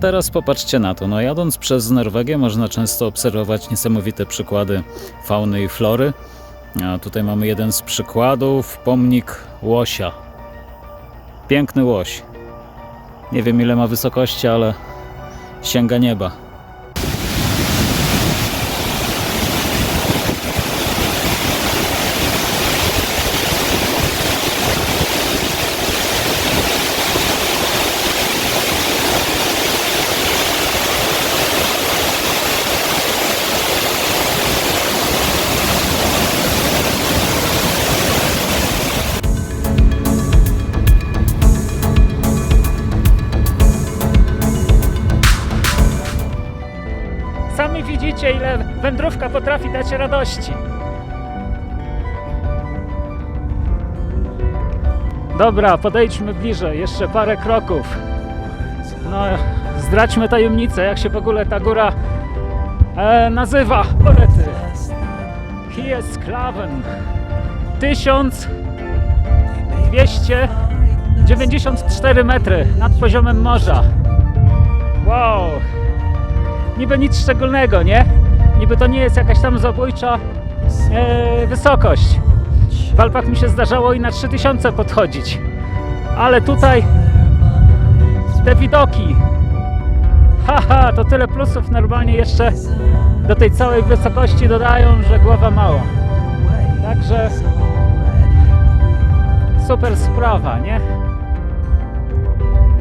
teraz popatrzcie na to. No jadąc przez Norwegię można często obserwować niesamowite przykłady fauny i flory. A tutaj mamy jeden z przykładów, pomnik łosia. Piękny łoś. Nie wiem ile ma wysokości, ale sięga nieba. Sami widzicie, ile wędrówka potrafi dać radości. Dobra, podejdźmy bliżej, jeszcze parę kroków. No, zdradźmy tajemnicę, jak się w ogóle ta góra e, nazywa. Orety. Kiesklaven. 1294 metry nad poziomem morza. Wow! Niby nic szczególnego, nie? Niby to nie jest jakaś tam zabójcza e, wysokość. W Alpach mi się zdarzało i na 3000 podchodzić. Ale tutaj te widoki. Haha, to tyle plusów normalnie jeszcze do tej całej wysokości dodają, że głowa mała. Także super sprawa, nie?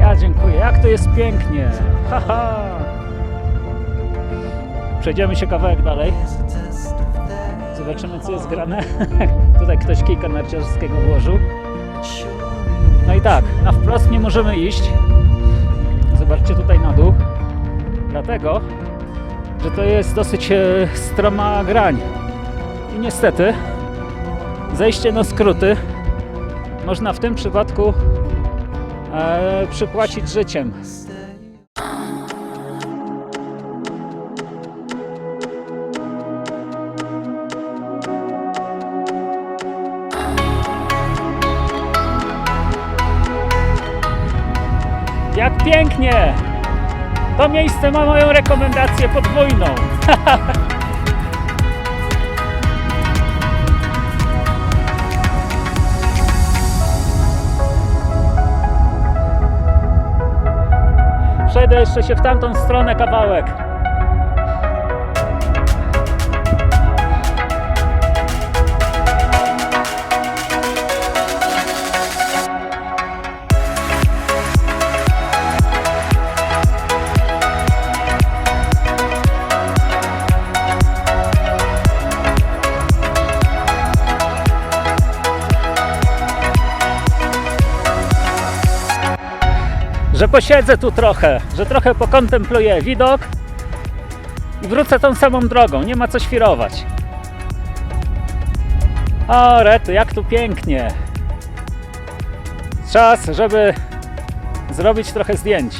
Ja dziękuję. Jak to jest pięknie. Haha. Przejdziemy się kawałek dalej. Zobaczymy, co jest grane. Tutaj ktoś kijka narciarskiego włożył. No i tak, na wprost nie możemy iść. Zobaczcie tutaj na dół. Dlatego, że to jest dosyć e, stroma grań. I niestety, zejście na skróty można w tym przypadku e, przypłacić życiem. Pięknie! To miejsce ma moją rekomendację podwójną. Przejdę jeszcze się w tamtą stronę kawałek. Że posiedzę tu trochę, że trochę pokontempluję widok i wrócę tą samą drogą, nie ma co świrować. O, rety, jak tu pięknie. Czas, żeby zrobić trochę zdjęć.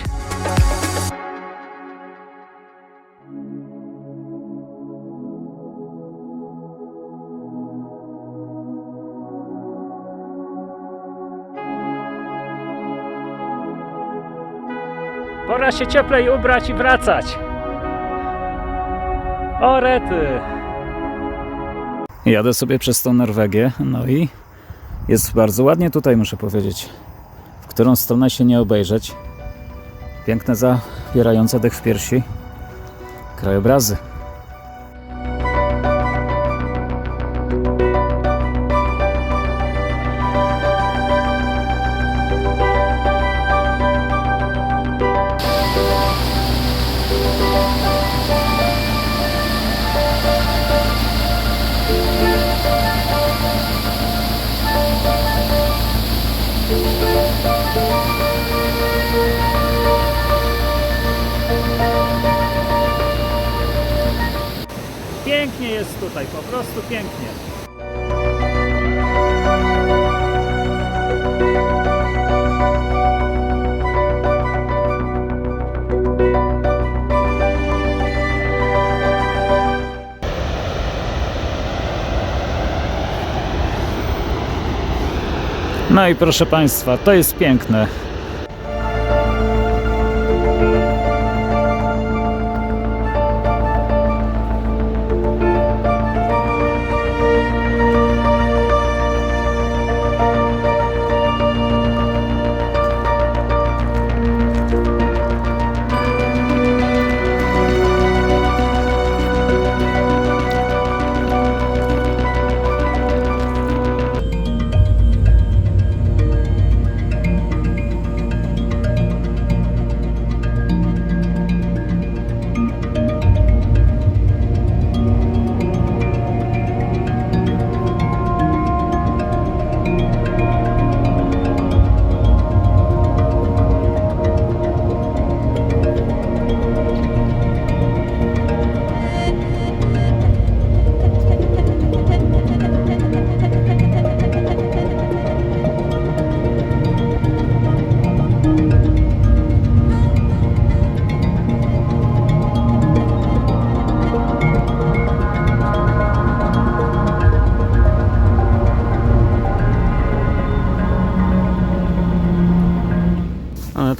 Pora się cieplej ubrać i wracać. O rety. Jadę sobie przez tą Norwegię, no i jest bardzo ładnie tutaj, muszę powiedzieć. W którą stronę się nie obejrzeć. Piękne, zapierające dech w piersi krajobrazy. Jest tutaj, po prostu pięknie. No i proszę Państwa, to jest piękne.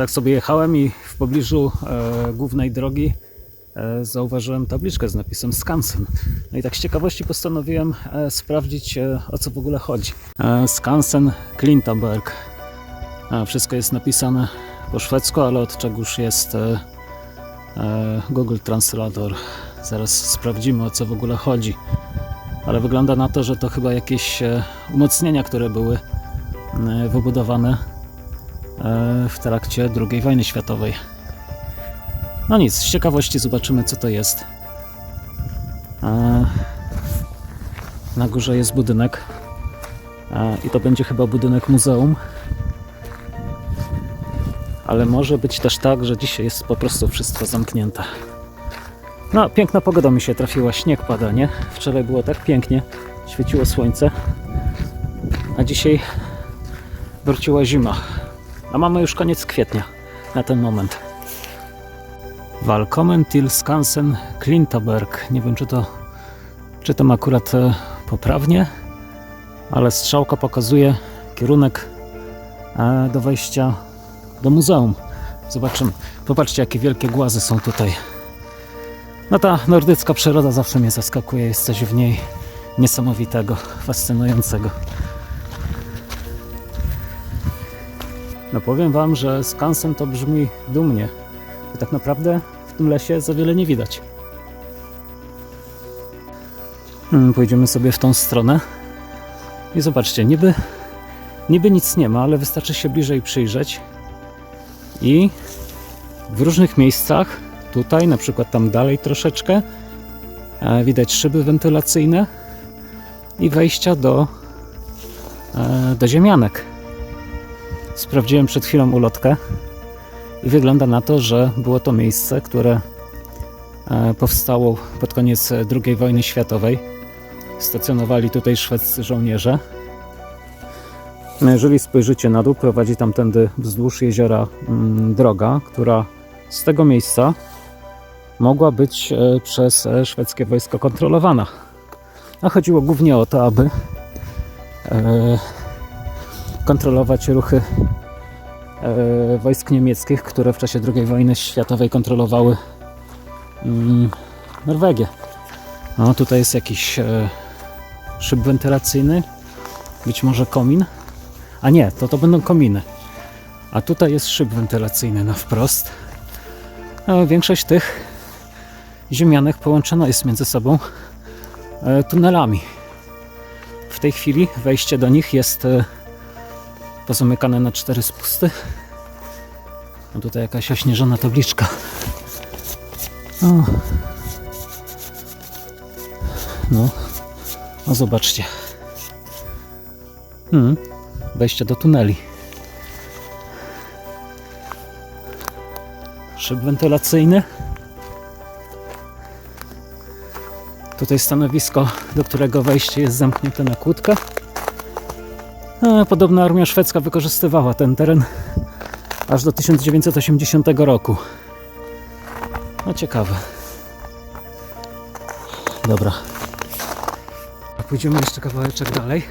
Tak sobie jechałem i w pobliżu e, głównej drogi e, zauważyłem tabliczkę z napisem Skansen. No i tak z ciekawości postanowiłem e, sprawdzić e, o co w ogóle chodzi. E, Skansen Klintaberg. E, wszystko jest napisane po szwedzku, ale od czegoż jest e, e, Google Translator. Zaraz sprawdzimy o co w ogóle chodzi. Ale wygląda na to, że to chyba jakieś e, umocnienia, które były e, wybudowane w trakcie II wojny światowej. No nic, z ciekawości zobaczymy co to jest. E, Na górze jest budynek e, i to będzie chyba budynek muzeum. Ale może być też tak, że dzisiaj jest po prostu wszystko zamknięte. No, piękna pogoda mi się trafiła, śnieg pada, nie? Wczoraj było tak pięknie, świeciło słońce, a dzisiaj wróciła zima. A mamy już koniec kwietnia na ten moment. Willkommen till Skansen Klintaberg. Nie wiem, czy to czytam akurat e, poprawnie, ale strzałka pokazuje kierunek e, do wejścia do muzeum. Zobaczymy. Popatrzcie, jakie wielkie głazy są tutaj. No ta nordycka przyroda zawsze mnie zaskakuje, jest coś w niej niesamowitego, fascynującego. No powiem wam, że skansen to brzmi dumnie. Tak naprawdę w tym lesie za wiele nie widać. Hmm, pójdziemy sobie w tą stronę i zobaczcie, niby, niby nic nie ma, ale wystarczy się bliżej przyjrzeć i w różnych miejscach Tutaj, na przykład tam dalej troszeczkę, e, widać szyby wentylacyjne i wejścia do, e, do ziemianek. Sprawdziłem przed chwilą ulotkę i wygląda na to, że było to miejsce, które e, powstało pod koniec II wojny światowej. Stacjonowali tutaj szwedzcy żołnierze. No jeżeli spojrzycie na dół, prowadzi tamtędy wzdłuż jeziora mm, droga, która z tego miejsca mogła być e, przez e, szwedzkie wojsko kontrolowana. A chodziło głównie o to, aby e, kontrolować ruchy e, wojsk niemieckich, które w czasie II wojny światowej kontrolowały mm, Norwegię. No, tutaj jest jakiś e, szyb wentylacyjny, być może komin. A nie, to to będą kominy. A tutaj jest szyb wentylacyjny na wprost. A większość tych ziemianek połączona jest między sobą e, tunelami. W tej chwili wejście do nich jest pozamykane na cztery spusty. No tutaj jakaś ośnieżona tabliczka. O. No, no zobaczcie. Hmm, wejście do tuneli. Szyb wentylacyjny. Tutaj stanowisko, do którego wejście jest zamknięte na kłódkę. Podobno armia szwedzka wykorzystywała ten teren aż do 1980 roku. No ciekawe. Dobra. A Pójdziemy jeszcze kawałeczek dalej.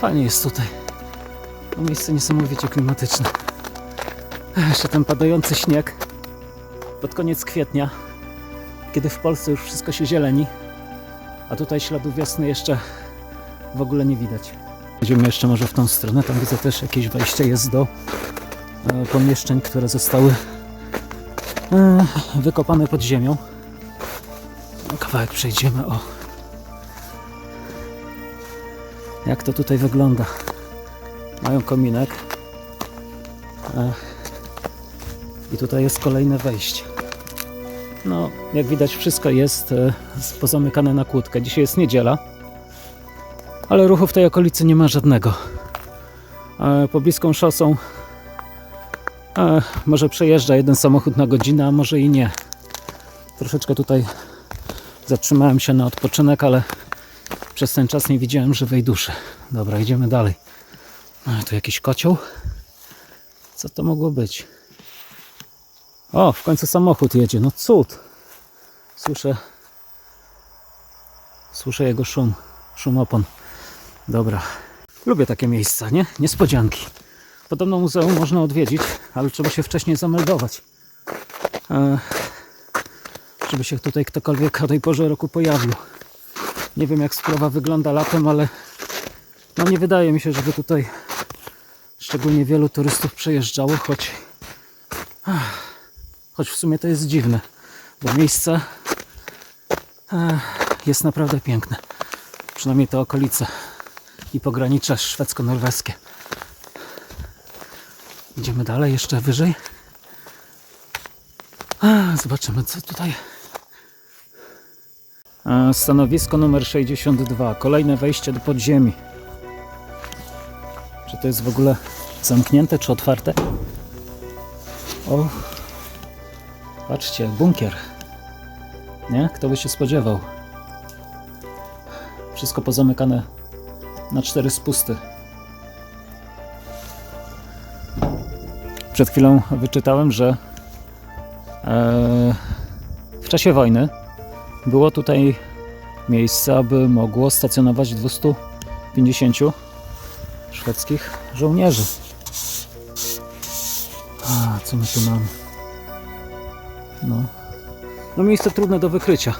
Fajnie jest tutaj. To miejsce niesamowicie klimatyczne. Jeszcze ten padający śnieg pod koniec kwietnia kiedy w Polsce już wszystko się zieleni, a tutaj śladów wiosny jeszcze w ogóle nie widać. Idziemy jeszcze może w tą stronę, tam widzę też jakieś wejście jest do e, pomieszczeń, które zostały e, wykopane pod ziemią. Kawałek przejdziemy, o. Jak to tutaj wygląda? Mają kominek. E, I tutaj jest kolejne wejście. No, jak widać, wszystko jest pozamykane na kłódkę. Dzisiaj jest niedziela, ale ruchu w tej okolicy nie ma żadnego. E, Pobliską szosą e, może przejeżdża jeden samochód na godzinę, a może i nie. Troszeczkę tutaj zatrzymałem się na odpoczynek, ale przez ten czas nie widziałem żywej duszy. Dobra, idziemy dalej. A, tu jakiś kocioł. Co to mogło być? O, w końcu samochód jedzie. No cud. Słyszę. Słyszę jego szum. Szum opon. Dobra. Lubię takie miejsca, nie? Niespodzianki. Podobno muzeum można odwiedzić, ale trzeba się wcześniej zameldować. E, żeby się tutaj ktokolwiek o tej porze roku pojawił. Nie wiem jak sprawa wygląda latem, ale no nie wydaje mi się, żeby tutaj szczególnie wielu turystów przejeżdżało, choć choć w sumie to jest dziwne, bo miejsce jest naprawdę piękne. Przynajmniej te okolice i pogranicze szwedzko-norweskie. Idziemy dalej, jeszcze wyżej. Zobaczymy, co tutaj. Stanowisko numer 62. Kolejne wejście do podziemi. Czy to jest w ogóle zamknięte, czy otwarte? O, patrzcie, bunkier. Nie? Kto by się spodziewał? Wszystko pozamykane na cztery spusty. Przed chwilą wyczytałem, że e, w czasie wojny było tutaj miejsce, aby mogło stacjonować 250 szwedzkich żołnierzy. A, co my tu mamy? No. No miejsce trudne do wykrycia.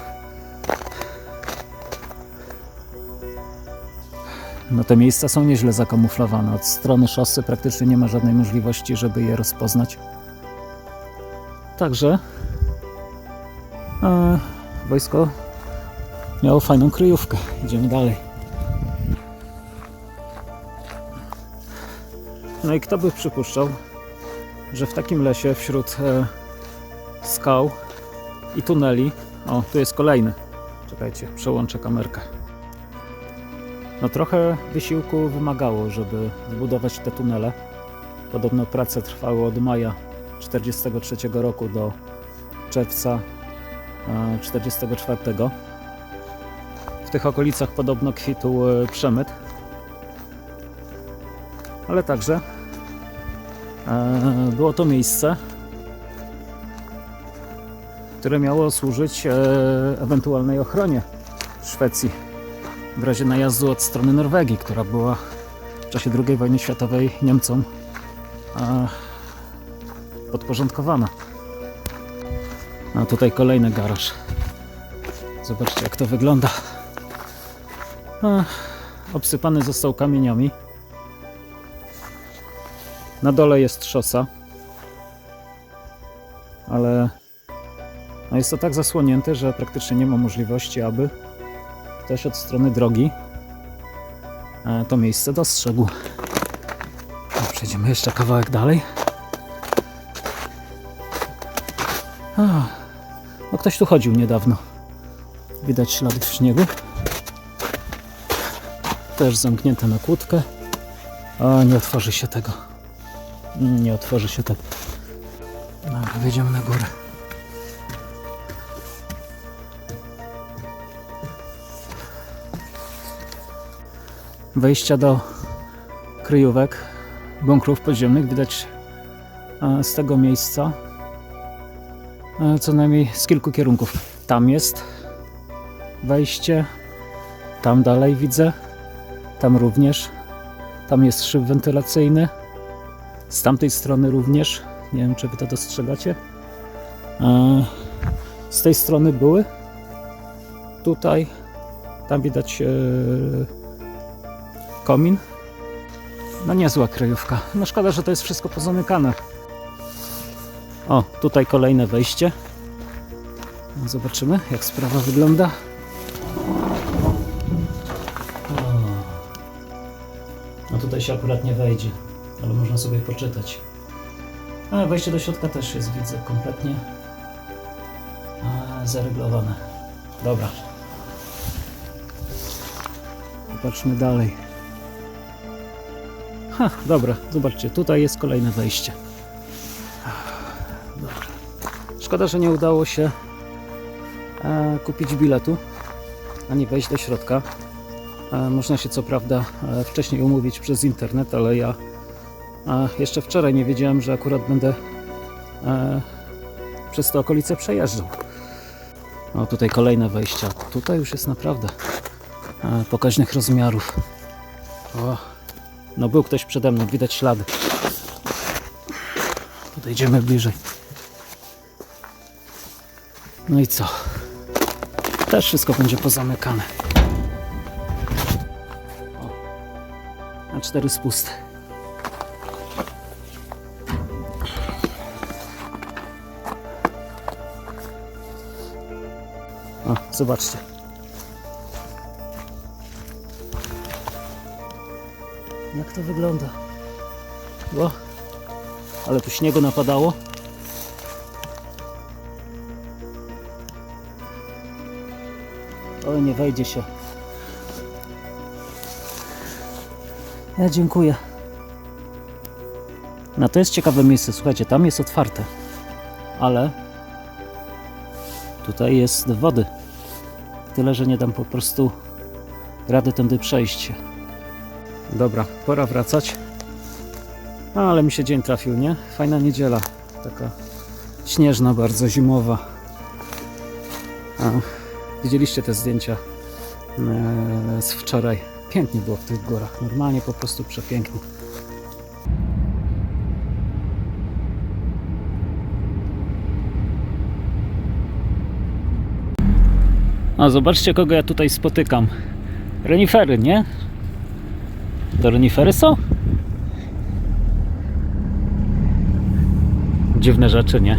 No te miejsca są nieźle zakamuflowane. Od strony szosy praktycznie nie ma żadnej możliwości, żeby je rozpoznać. Także e, wojsko miało fajną kryjówkę. Idziemy dalej. No i kto by przypuszczał, że w takim lesie wśród e, skał i tuneli, o tu jest kolejny. Czekajcie, przełączę kamerkę. No trochę wysiłku wymagało, żeby zbudować te tunele. Podobno prace trwały od maja 1943 roku do czerwca 1944. W tych okolicach podobno kwitł e, przemyt. Ale także e, było to miejsce, które miało służyć e, ewentualnej ochronie Szwecji w razie najazdu od strony Norwegii, która była w czasie II wojny światowej Niemcom podporządkowana. A tutaj kolejny garaż. Zobaczcie jak to wygląda. E, obsypany został kamieniami. Na dole jest szosa. Ale no jest to tak zasłonięte, że praktycznie nie ma możliwości, aby ktoś od strony drogi e, to miejsce dostrzegł. Przejdziemy jeszcze kawałek dalej. No ktoś tu chodził niedawno. Widać ślady w śniegu. Też zamknięte na kłódkę. A nie otworzy się tego. Mm, Nie otworzy się tego. Dobra, wejdziemy na górę. Wejścia do kryjówek, bunkrów podziemnych widać e, z tego miejsca e, co najmniej z kilku kierunków. Tam jest wejście, tam dalej widzę, tam również, tam jest szyb wentylacyjny, z tamtej strony również, nie wiem czy wy to dostrzegacie. E, Z tej strony były, tutaj, tam widać komin. No niezła kryjówka. No szkoda, że to jest wszystko pozamykane. O, tutaj kolejne wejście. No, Zobaczymy, jak sprawa wygląda. O. No tutaj się akurat nie wejdzie, ale można sobie poczytać. A wejście do środka też jest, widzę, kompletnie zaryglowane. Dobra. Popatrzmy dalej. Ha, dobra, zobaczcie, tutaj jest kolejne wejście. Dobra. Szkoda, że nie udało się e, kupić biletu, ani wejść do środka. E, można się co prawda e, wcześniej umówić przez internet, ale ja e, jeszcze wczoraj nie wiedziałem, że akurat będę e, przez te okolice przejeżdżał. O, tutaj kolejne wejścia. Tutaj już jest naprawdę e, pokaźnych rozmiarów. O. No był ktoś przede mną, widać ślady. Podejdziemy bliżej. No i co? Też wszystko będzie pozamykane. O. Na cztery spusty. O, zobaczcie. Jak to wygląda? O, ale tu śniegu napadało. O, nie wejdzie się. Ja dziękuję. No to jest ciekawe miejsce, słuchajcie, tam jest otwarte. Ale tutaj jest wody. Tyle, że nie dam po prostu rady tędy przejść. Dobra, pora wracać. A, ale mi się dzień trafił, nie? Fajna niedziela. Taka śnieżna, bardzo zimowa. Widzieliście te zdjęcia e, z wczoraj. Pięknie było w tych górach. Normalnie po prostu przepięknie. A zobaczcie, kogo ja tutaj spotykam. Renifery, nie? To renifery są? Dziwne rzeczy, nie?